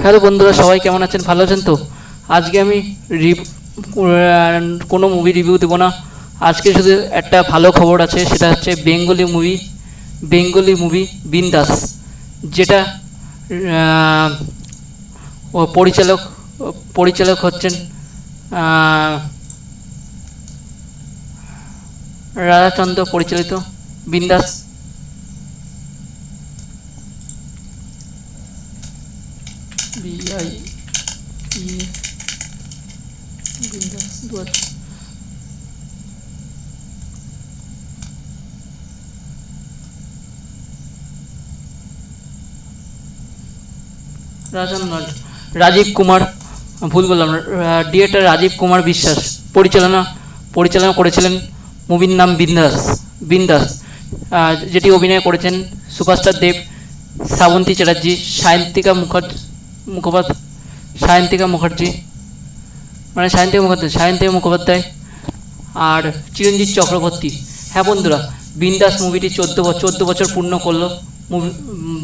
Hello বন্ধুরা, সবাই কেমন আছেন? ভালো আছেন তো? আজকে আমি কোনো মুভি রিভিউ দেবো না। আজকে শুধু একটা ভালো খবর আছে, সেটা হচ্ছে বেঙ্গলি মুভি বেঙ্গলি মুভি বিন্দাস, যেটা পরিচালক পরিচালক হচ্ছেন রাধাচন্দ্র পরিচালিত বিন্দাস। বিআই ই বিন্দাস দু হাজার রাজন নট রাজীব কুমার, ভুল বললাম, ডিরেক্টর রাজীব কুমার বিশ্বাস, পরিচালনা পরিচালনা করেছিলেন মুভির নাম বিন্দাস বিন্দাস। যেটি অভিনয় করেছেন সুপারস্টার দেব, শ্রাবন্তী চ্যাটার্জি, সায়ন্তিকা মুখার্জি মুখোপাধ্যায়। সায়ন্তিকা মুখার্জি। মানে সায়ন্তিকা মুখোপাধ্যায় সায়ন্তিকা মুখোপাধ্যায় আর চিরঞ্জিত চক্রবর্তী। হ্যাঁ বন্ধুরা, বিন্দাস মুভিটি চোদ্দ বছর চোদ্দ বছর পূর্ণ করল। মুভি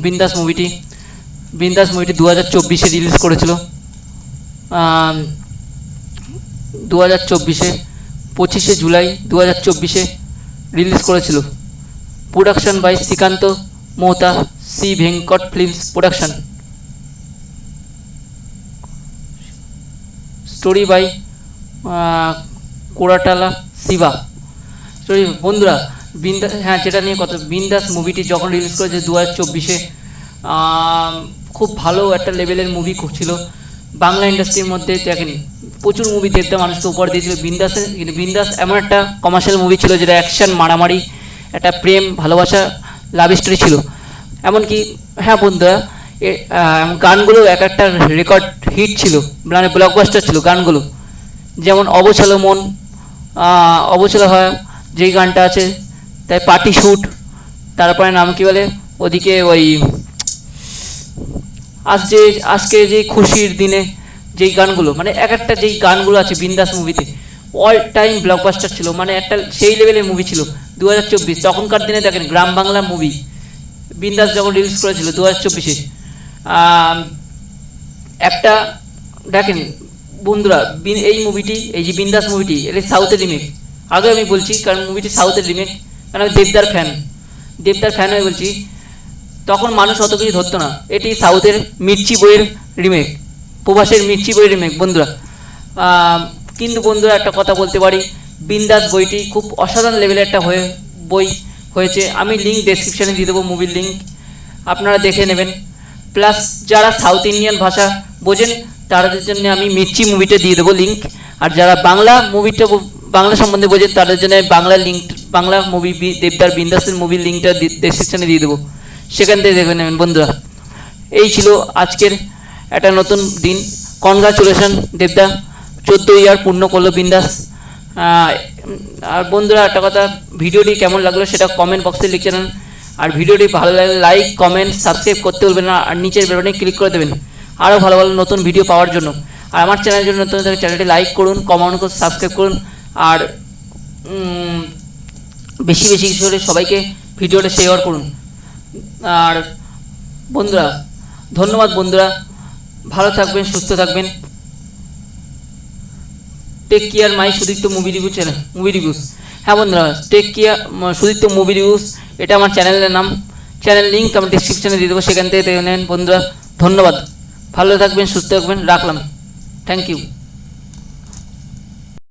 বিন্দাস মুভিটি বিন্দাস মুভিটি দু হাজার চব্বিশে রিলিজ করেছিল। দু হাজার চব্বিশে, পঁচিশে জুলাই দু হাজার চব্বিশে রিলিজ করেছিল। Production by Shrikant Mohta C Venkat films production story by Koratala Siva. Story, বন্ধুরা বিন্দাস হ্যাঁ যেটা নিয়ে কথা, বিন্দাস মুভিটি যখন রিলিজ করেছে দু হাজার চব্বিশে খুব ভালো একটা লেভেলের মুভি ছিল। বাংলা ইন্ডাস্ট্রির মধ্যে, দেখেন, প্রচুর মুভি দেখতে মানুষকে উপহার দিয়েছিল। বিন্দাসের কিন্তু বিন্দাস এমন একটা কমার্শিয়াল মুভি ছিল যেটা অ্যাকশন মারামারি, একটা প্রেম, ভালোবাসা লাভ স্টোরি ছিল। এমনকি হ্যাঁ বন্ধুরা গানগুলো এক একটা রেকর্ড হিট ছিল মানে ব্লকবাস্টার ছিল গানগুলো। যেমন অবচল মন অবচল হয় যেই গানটা আছে, তাই পার্টি শ্যুট তারপরে নাম কি বলে, ওদিকে ওই আজ যে আজকে যে খুশির দিনে যেই গানগুলো মানে এক একটা যেই গানগুলো আছে বিন্দাস মুভিতে অল টাইম ব্লকবাস্টার ছিল মানে একটা সেই লেভেলের মুভি ছিল দু হাজার চব্বিশ। তখনকার দিনে দেখেন, গ্রাম বাংলা মুভি বিন্দাস যখন রিলিজ করেছিল দু হাজার চব্বিশে একটা দেখেন, বন্ধুরা এই মুভিটি এই যে বিন্দাস মুভিটি এটা সাউথের রিমেক আগে আমি বলছি, কারণ মুভিটি সাউথের রিমেক কারণ আমি দেবদার ফ্যান দেবদার ফ্যান হয়ে বলছি, তখন মানুষ অত কিছু ধরতো না। এটি সাউথের মির্চি বইয়ের রিমেক প্রবাসের মির্চি বইয়ের রিমেক বন্ধুরা। কিন্তু বন্ধুরা, একটা কথা বলতে পারি, বিন্দাস বইটি খুব অসাধারণ লেভেলের একটা হয়ে, বই হয়েছে। আমি লিঙ্ক ডেসক্রিপশানে দিয়ে দেবো মুভির লিঙ্ক আপনারা দেখে নেবেন। প্লাস যারা সাউথ ইন্ডিয়ান ভাষা বোঝেন, তাদের জন্য আমি মির্চি মুভিটা দিয়ে দেবো লিঙ্ক আর যারা বাংলা মুভিটা বাংলা সম্বন্ধে বোঝেন, তাদের জন্য বাংলা লিঙ্ক বাংলা মুভি দেবদার বিন্দাসের মুভির লিঙ্কটা ডেসক্রিপশানে দিয়ে দেবো। সেখান থেকে দেখে নেবেন বন্ধুরা। এই ছিল আজকের একটা নতুন দিন। কনগ্রাচুলেশন দেবদা। চোদ্দ ইয়ার পূর্ণ করল বিন্দাস। আর বন্ধুরা, একটা কথা ভিডিওটি কেমন লাগল সেটা কমেন্ট বক্সে লিখে নেন আর ভিডিওটি ভালো লাগলে লাইক কমেন্ট সাবস্ক্রাইব করতে বলবেন না। আর নিচের বেলনে ক্লিক করে দেবেন। আরও ভালো ভালো নতুন ভিডিও পাওয়ার জন্য। আর আমার চ্যানেলের জন্য নতুন হলে চ্যানেলটি লাইক করুন কমেন্ট করুন সাবস্ক্রাইব করুন। আর বেশি বেশি করে সবাইকে ভিডিওটা শেয়ার করুন। আর বন্ধুরা, ধন্যবাদ বন্ধুরা। ভালো থাকবেন, সুস্থ থাকবেন। Take care my Sudipta movie review channel movie reviews হ্যাঁ বন্ধুরা take care Sudipta movie reviews এটা আমার চ্যানেলের নাম। চ্যানেল লিঙ্ক আমি ডিসক্রিপশানে দিয়ে দেবো, সেখান থেকে নেন বন্ধুরা। ধন্যবাদ। ভালো থাকবেন, সুস্থ থাকবেন, রাখলাম। Thank you